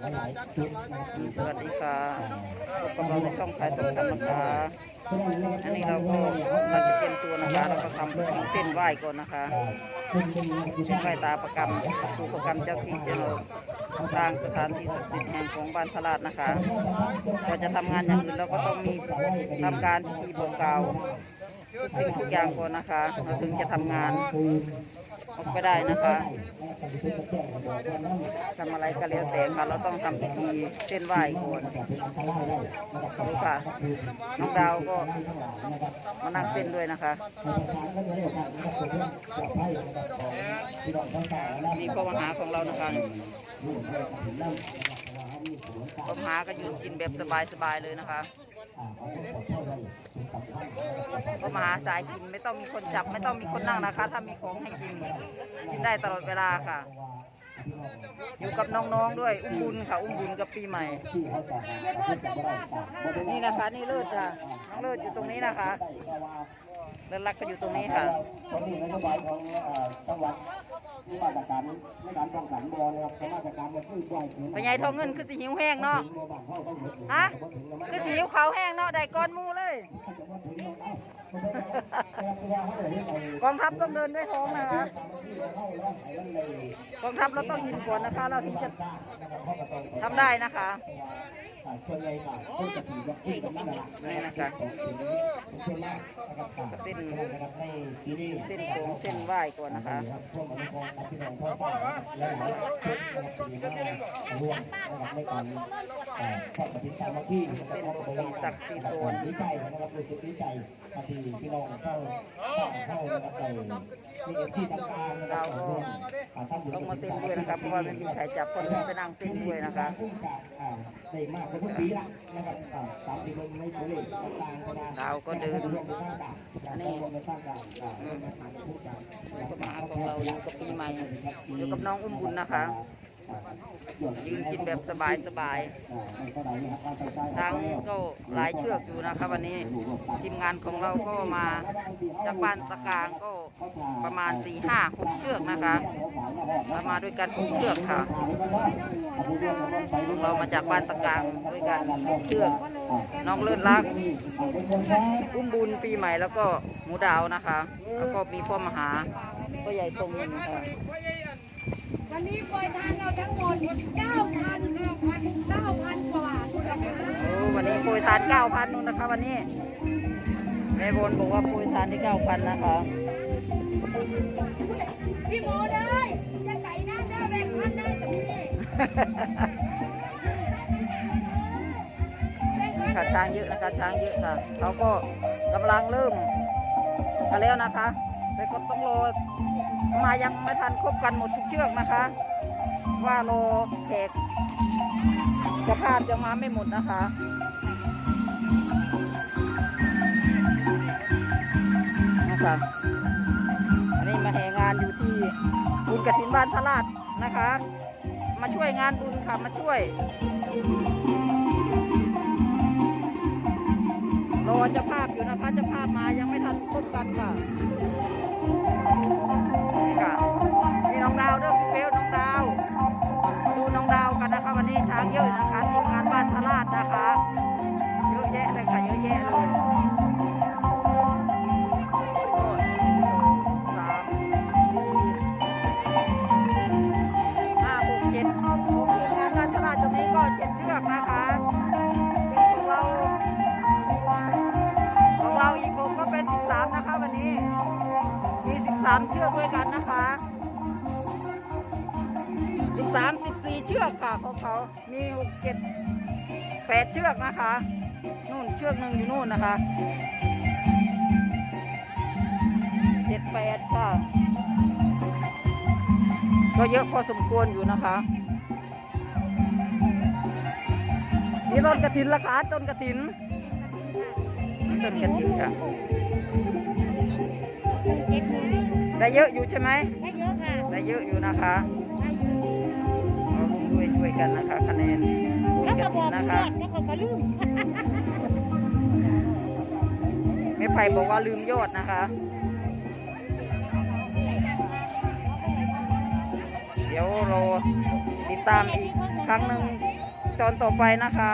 หลายๆจุดนะครับสวัสดีค่ะพบกับเราในช่องขายส้มตำนะคะ อันนี้เราก็เราจะเตรียมตัวนะคะ เราก็ทำพิธีเส้นไหว้ก่อนนะคะเป็นผู้เส้นไหว้ตาประกรรมตูประกรรมเจ้าที่เจ้าทางสถานที่ศักดิ์สิทธิ์แห่งของบ้านพระราชนะคะเราจะทำงานอย่างอื่นเราก็ต้องมีทำการพิธีบอกกล่าวทุกสิ่งทุกอย่างก่อนนะคะ เราถึงจะทำงาน กไปได้นะคะทำอะไรก็แล้วแต่ค่ะ เราต้องทำพิธีเส้นไหว้ก่อนดูค่ะ น้องดาวก็มานั่งเส้นด้วยนะคะนี่พ่อมหาของเรานะคะพ่อมหาก็ยืนกินแบบสบายๆเลยนะคะ ก็มาสายกินไม่ต้องมีคนจับไม่ต้องมีคนนั่งนะคะ ถ้ามีของให้กินกินได้ตลอดเวลาค่ะ อยู่กับน้องๆด้วย อุ้มบุญค่ะ อุ้มบุญกับปีใหม่ นี่นะคะ นี่เลิศค่ะน้องเลิศอยู่ตรงนี้นะคะ เลิศรักก็อยู่ตรงนี้ค่ะตอนนี้นโยบายของเอ่อจังหวัดที่มาตรการในการป้องกันบอนะครับมาตรการจะคือปล่อยเสียงไปใหญ่ทองเงินคือสีหิวแห้งเนาะโมบานเข้าต้องหยุดฮะคือสีหิวขาวแห้งเนาะ ได้ก้อนหมูเลยกองทัพต้องเดินด้วยท้องนะคะกองทัพเราต้องยินก่อนนะคะ เราถึงจะทำได้นะคะ ส่วนใหญ่ก็ต้องจะถือวัคซีนกันนั่นแหละนี่นะคะเช่นแรกนะครับเส้นนะครับในปีนี้เส้นโค้งเส้นไหวก่อนนะคะครับพวกอนุกรณ์พี่น้องพ่อป้าและหลายชุดนะครับที่มารวมนะครับในการเอ่อทอดกระถิ่นสามัคคีนะครับของบริษัทนะครับผมดีใจนะครับรู้สึกดีใจที่พี่น้องเข้าเข้านะครับในมีที่ต่างๆนะครับร่วมการทำบุญต้องมาเส้นด้วยนะคะเพราะว่าไม่มีใครจับคนที่ไปนั่งเส้นด้วยนะคะ ได้มากกว่าทุกปีละนะครับอ่าตามที่เบิ่งในตัวเลขต่างๆก็ได้เราก็เดินรวมไปสร้างด่านอันนี้รวมไปสร้างด่านอ่าเรื่องอาหารทุกอย่างพ่อมาของเราอยู่กับปีใหม่อยู่กับน้องอุ้มบุญนะคะ ยืนกินแบบสบายสบายๆทางก็หลายเชือกอยู่นะคะวันนี้ทีมงานของเราก็มาจากบ้านตะกางก็ประมาณสี่ห้าหกเชือกนะคะเรามาด้วยกันหกเชือกค่ะเรามาจากบ้านตะกางด้วยกันหกเชือกน้องเลิศรักอุ้มบุญปีใหม่แล้วก็หมูดาวนะคะ แล้วก็มีพ่อมหาก็ใหญ่ตรงนึงค่ะ วันนี้ปล่อยทานเราทั้งหมด9,000 9,000 9,000กว่าบาทนะคะโอ้วันนี้โปรยทานเก้าพันนู่นนะคะ วันนี้แม่บนบอกว่าโปรยทานที่เก้าพันนะคะพี่หมูเลยจะใส่หน้าหน้าแบงค์พันได้แบบนี้แบงค์พันค่ะช้างเยอะนะคะช้างเยอะค่ะเขาก็กำลังเริ่มกันแล้วนะคะ แต่ก็ต้องรอมายังไม่ทันครบกันหมดทุกเชือกนะคะ ว่ารอแขกจะพาพยังมาไม่หมดนะคะนะคะอันนี้มาแห่งานอยู่ที่บุญกระถินบ้านพระราชนะคะ มาช่วยงานบุญค่ะมาช่วย รอเจ้าภาพอยู่นะคะเจ้าภาพมายังไม่ทันพบกันค่ะนี่ค่ะนี่น้องดาวเด้อพี่เฟลน้องดาว ดูน้องดาวกันนะคะ วันนี้ช้างเยอะนะคะทีมงานบ้านพระราชนะคะ มี13เชือกด้วยกันนะคะ13 14เชือกค่ะของเขามี6 7 8เชือกนะคะนู่นเชือกหนึ่งอยู่นู่นนะคะ7 8ค่ะ ก็เยอะพอสมควรอยู่นะคะนี่ต้นกระถินราคาต้นกระถินต้นกระถินค่ะ ได้เยอะอยู่ใช่ไหมได้เยอะค่ะได้เยอะอยู่นะคะได้เยอะเอาร่วมด้วยช่วยกันนะคะคะแนนบุญแล้วกก็ระบถิอนกนะเพื่คะอนแล้วเขาก็ลืมแม่ไผ่บอกว่าลืมยอดนะคะเดี๋ยวเดี๋ยวรอติดตามอีกครั้งหนึ่งตอนต่อไปนะคะ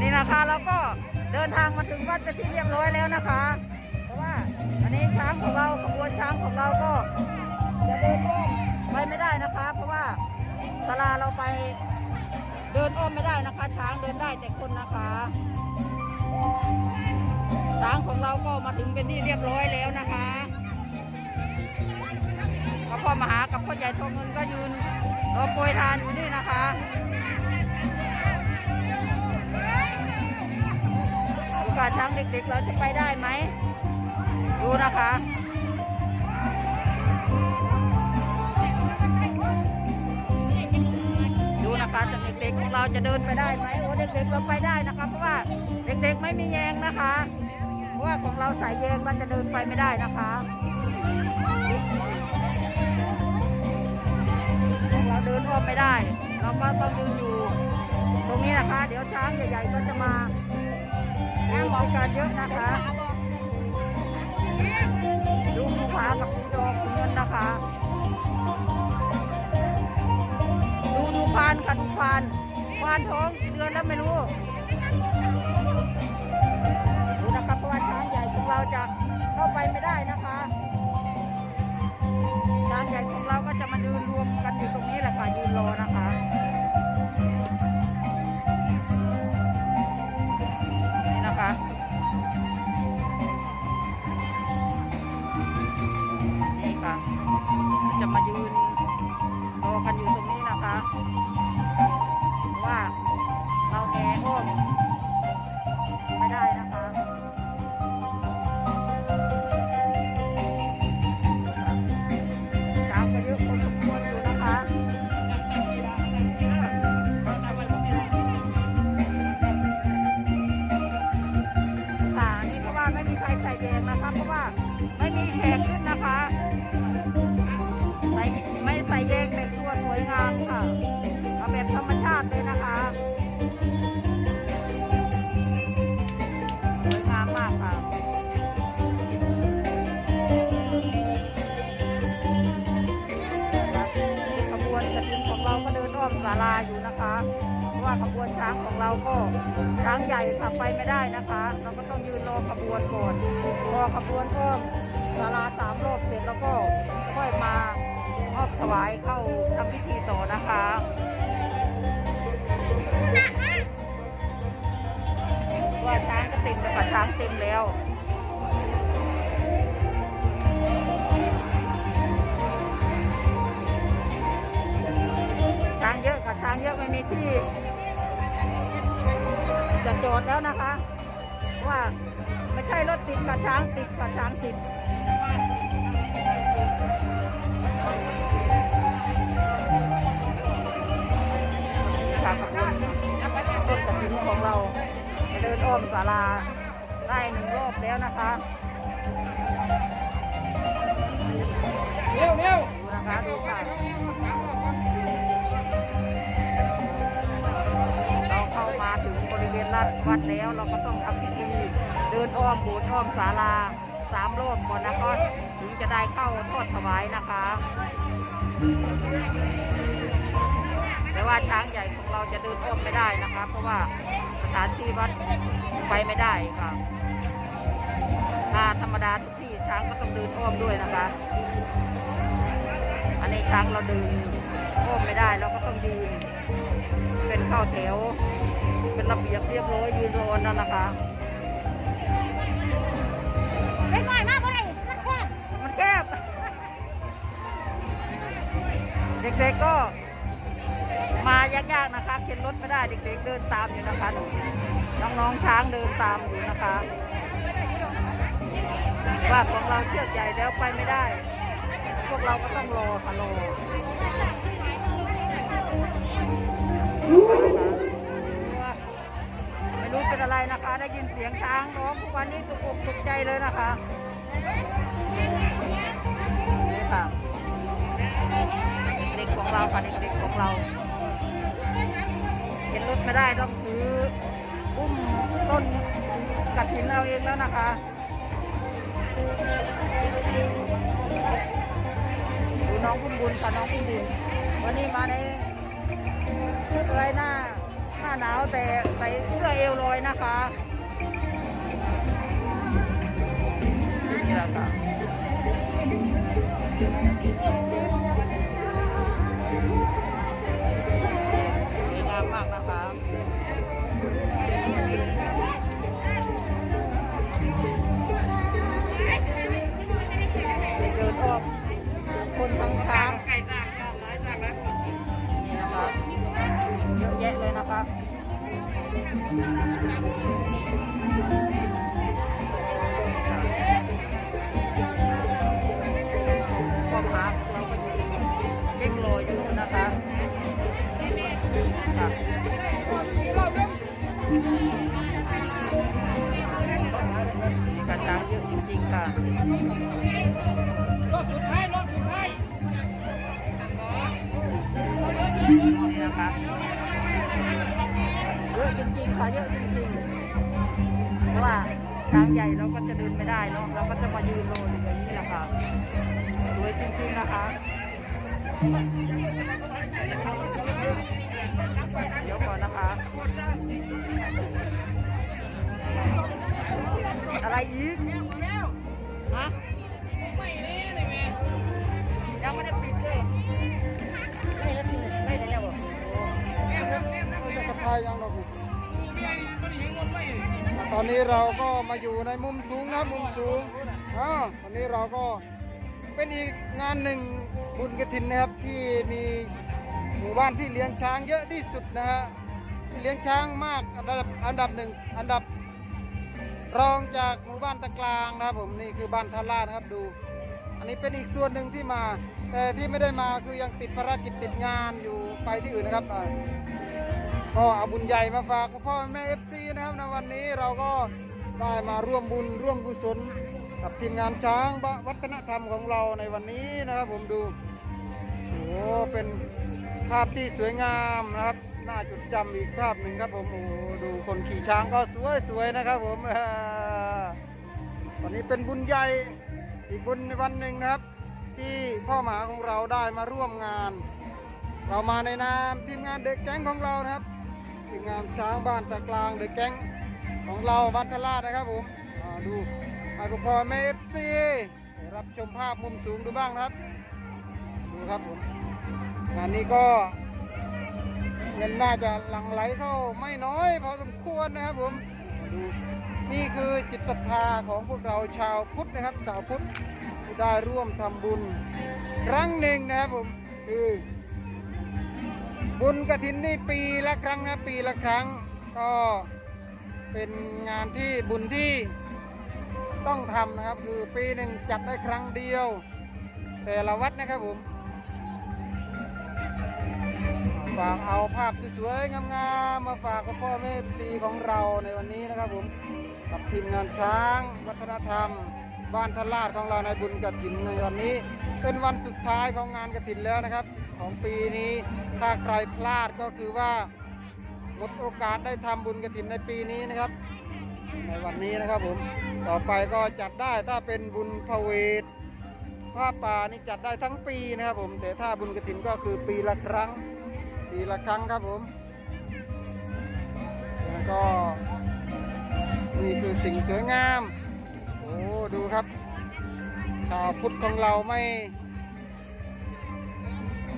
นี่นะคะเราก็เดินทางมาถึงวัดเป็นที่เรียบร้อยแล้วนะคะเพราะว่า อันนี้ช้างของเราขบวนช้างของเราก็จะเดินอ้อมไปไม่ได้นะคะ เพราะว่าศาลาเราไปเดินอ้อมไม่ได้นะคะ ช้างเดินได้แต่คนนะคะ ช้างของเราก็มาถึงเป็นที่เรียบร้อยแล้วนะคะก็พ่อมหากับพ่อใหญ่ทองเงินก็ยืนรอโปรยทานอยู่นี่นะคะก่อนช้างเด็กๆเราจะไปได้ไหม กๆของเราจะเดินไปได้ไหมโอ้เด็กๆเราไปได้นะคะเพราะว่าเด็กๆไม่มีแยงนะคะ เพราะว่าของเราใส่แยงมันจะเดินไปไม่ได้นะคะของเราเดินอ้อมไม่ได้ เราก็ต้องยืนอยู่ตรงนี้นะคะ เดี๋ยวช้างใหญ่ ๆ ก็จะมาดูบริการเยอะนะคะานท้องกี่เดือนแล้วไม่รู้ดูนะครับเพราะว่าช้างใหญ่ของเราจะเข้าไปไม่ได้นะคะช้างใหญ่ของเราก็จะมายืนรวมกันอยู่ตรงนี้แหละค่ะยืนรอนะคะาอยู่นะคะเพราะว่าขบวนช้างของเราก็ช้างใหญ่ขับไปไม่ได้นะคะ เราก็ต้องยืนรอขบวนก่อนรอขบวนอ้อมศาลาสามรอบเสร็จแล้วก็ค่อยมามอบถวายเข้าทำพิธีต่อนะคะว่าช้างก็เต็มแล้วค่ะช้างเต็มแล้ว ช้างเยอะไม่มีที่จะจอดแล้วนะคะเพราะว่าไม่ใช่รถติดกับช้างติดกับช้างติดค่ะขอบคุณต้นกระถิ่นของเราจะเดินอ้อมศาลาได้หนึ่งรอบแล้วนะคะเร็วเร็วดูนะคะดูค่ะ ริเวณลาดวัดแล้วเราก็ต้องทำพิธีเดินอ้อมโบสถ์อ้อมศาลาสามรอบก่อนนะคะถึงจะได้เข้าทอดถวายนะคะ แต่ว่าช้างใหญ่ของเราจะเดินอ้อมไม่ได้นะคะ เพราะว่าสถานที่วัดไปไม่ได้ค่ะถ้าธรรมดาทุกที่ช้างก็ต้องเดินอ้อมด้วยนะคะ อันนี้ช้างเราเดินอ้อมไม่ได้เราก็ต้องยืนเป็นเข้าแถว เป็นระเบียบเรียบร้อยยืนรอนั่นนะคะเล็กน้อยมากเมื่อไหร่มันแคบมันแคบเด็กๆก็มายากๆนะคะเข็นรถไม่ได้เด็กๆเดินตามอยู่นะคะน้องๆช้างเดินตามอยู่นะคะ ว่าของเราเชือกใหญ่แล้วไปไม่ได้ พวกเราก็ต้องรอค่ะรอไม่ รู้เป็นอะไรนะคะ ได้ยินเสียงช้างร้องทุกวันนี้ตกอกตกใจเลยนะคะนี่ค่ะเด็กของเราค่ะเด็กๆของเราเห็นรถไม่ได้ต้องถืออุ้มต้นกระถินเราเองแล้วนะคะน้องคุณบุญค่ะน้องคุณบุญวันนี้มาในชุดไรหน้าาหนาวแต่ใส่เสื้อเอวลอยนะคะนี่แหละค่ะ มีกระช้างเยอะจริงๆค่ะรถสุดท้ายรถสุดท้ายนี่นะคะเยอะจริงๆค่ะเยอะจริงๆเพราะว่าช้างใหญ่เราก็จะเดินไม่ได้เนาะเราก็จะมายืนรออยู่แบบนี้แหละค่ะสวยจริงๆนะคะ อะไรอีกฮะยังไม่ได้ปิดเลยไม่ได้ปิดไม่ได้แล้วเหรอจะกระพายยังดอกตอนนี้เราก็มาอยู่ในมุมสูงนะมุมสูงอ่าตอนนี้เราก็เป็นอีกงานหนึ่งบุญกระถินนะครับที่มีหมู่บ้านที่เลี้ยงช้างเยอะที่สุดนะฮะเลี้ยงช้างมากอันดับอันดับหนึ่งอันดับ รองจากหมู่บ้านตะกลางนะครับผมนี่คือบ้านท่าราดนะครับดู อันนี้เป็นอีกส่วนหนึ่งที่มา แต่ที่ไม่ได้มาคือยังติดภารกิจติดงานอยู่ไปที่อื่นนะครับก็เอาบุญใหญ่มาฝากพ่อแม่เอฟซีนะครับในวันนี้เราก็ได้มาร่วมบุญร่วมกุศลกับทีมงานช้างวัฒนธรรมของเราในวันนี้นะครับผมดูโอ้เป็นภาพที่สวยงามนะครับ หน่าจุดจำอีกภาพหนึ่งครับผมโอ้ดูคนขี่ช้างก็สวยสวยๆนะครับผมอันนี้เป็นบุญใหญ่อีกบุญในวันหนึ่งนะครับ ที่พ่อหมาของเราได้มาร่วมงาน เรามาในนามทีมงานเด็กแก๊งของเรานะครับทีมงานช้างบ้านตะกลางเด็กแก๊งของเราวัดทลาดนะครับผมดูไอ้พอแม่เอฟซีรับชมภาพมุมสูงดูบ้างครับ ดูครับผมงานนี้ก็ เงินน่าจะหลั่งไหลเข้าไม่น้อยพอสมควรนะครับผมดูนี่คือจิตศรัทธาของพวกเราชาวพุทธนะครับชาวพุทธที่ได้ร่วมทำบุญครั้งหนึ่งนะครับผมคือบุญกระถินนี่ปีละครั้งนะปีละครั้ง ก็เป็นงานที่บุญที่ต้องทำนะครับ คือปีหนึ่งจัดได้ครั้งเดียว แต่ละวัดนะครับผม ฝากเอาภาพสวยๆงามๆมาฝากกับพ่อแม่ซีของเราในวันนี้นะครับผมกับทีมงานช้าง วัฒนธรรม บ้านทลาดของเราในบุญกระถินในวันนี้ เป็นวันสุดท้ายของงานกระถินแล้วนะครับ ของปีนี้ถ้าใครพลาดก็คือว่าหมดโอกาสได้ทำบุญกระถินในปีนี้นะครับ ในวันนี้นะครับผมต่อไปก็จัดได้ถ้าเป็นบุญพระเวทผ้าป่านี่จัดได้ทั้งปีนะครับผมแต่ถ้าบุญกระถินก็คือปีละครั้ง ปีละครั้งครับผม แล้วก็นี่คือสิ่งสวยงาม โอ้ ดูครับชาวพุทธของเราไม่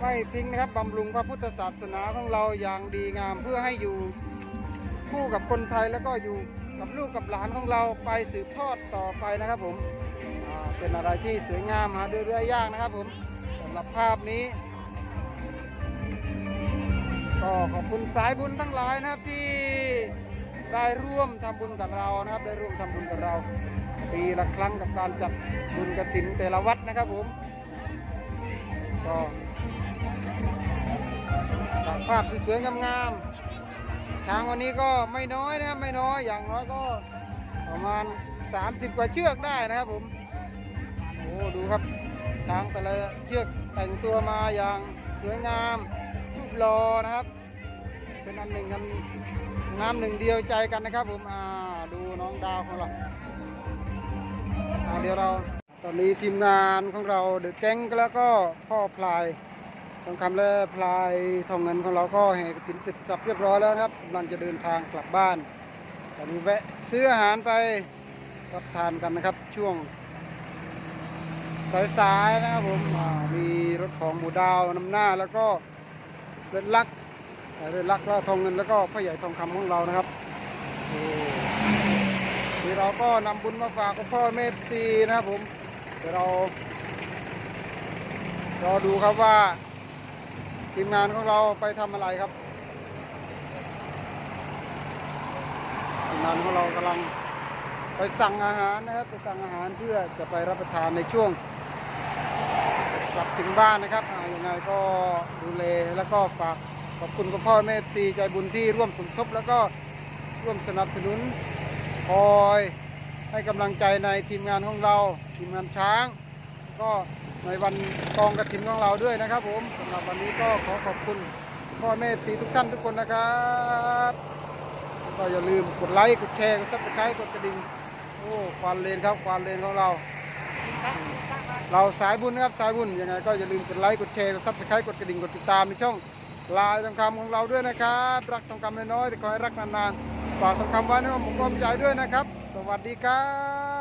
ไม่ทิ้งนะครับบำรุงพระพุทธศาสนาของเราอย่างดีงามเพื่อให้อยู่คู่กับคนไทยแล้วก็อยู่กับลูกกับหลานของเราไปสืบทอดต่อไปนะครับผมเป็นอะไรที่สวยงามหาดูได้ยากนะครับผมสำหรับภาพนี้ ก็ขอบคุณสายบุญทั้งหลายนะครับที่ได้ร่วมทำบุญกับเรานะครับ ได้ร่วมทำบุญกับเราปีละครั้งกับการจัดบุญกระถินแต่ละวัดนะครับผมก็ภาพสวยๆงามๆทางวันนี้ก็ไม่น้อยนะครับไม่น้อยอย่างน้อยก็ประมาณ 30 กว่าเชือกได้นะครับผมโอ้ดูครับทางแต่ละเชือกแต่งตัวมาอย่างสวยงาม รอนะครับ เป็นอันหนึ่งกันงามหนึ่งเดียวใจกันนะครับผมอ่าดูน้องดาวของเราอ่าเดี๋ยวเราตอนนี้ทีมงานของเราเดอะแก๊งแล้วก็พ่อพลายทองคำและพลายทองเงินของเราก็แห่กถินเสร็จสับเรียบร้อยแล้วครับกำลังจะเดินทางกลับบ้านตอนนี้แวะซื้ออาหารไปรับทานกันนะครับช่วงสายๆนะครับผมมีรถของหมูดาวนำหน้าแล้วก็ เลือดลักเลือดลักแล้วทองเงินแล้วก็พ่อใหญ่ทองคำของเรานะครับนี่เราก็นำบุญมาฝากกับพ่อเมฟซีนะครับผมเดี๋ยวเรารอดูครับว่าทีมงานของเราไปทำอะไรครับทีมงานของเรากำลังไปสั่งอาหารนะครับ ไปสั่งอาหารเพื่อจะไปรับประทานในช่วง กลับถึงบ้านนะครับอ่ายังไงก็ดูแลแล้วก็ฝากขอบคุณคุณพ่อแม่ซีใจบุญที่ร่วมสมทบแล้วก็ร่วมสนับสนุนคอยให้กำลังใจในทีมงานของเรา ทีมงานช้าง ก็ในวันกองกระถิ่นของเราด้วยนะครับ ผมสำหรับวันนี้ก็ขอขอบคุณพ่อแม่ซีทุกท่านทุกคนนะครับก็อย่าลืมกดไลค์กดแชร์กดซับสไครต์กดกระดิ่งโอ้ควานเลนครับควานเลนของเรา เราสายบุญนะครับสายบุญยังไงก็อย่าลืมกดไลค์กดแชร์กดซับสไครต์กดกระดิ่งกดติดตามในช่องลายทองคำของเราด้วยนะครับ รักทองคำน้อยๆแต่ขอให้รักนานๆฝากทองคำไว้ในอ้อมอกอ้อมใจด้วยนะครับ สวัสดีครับ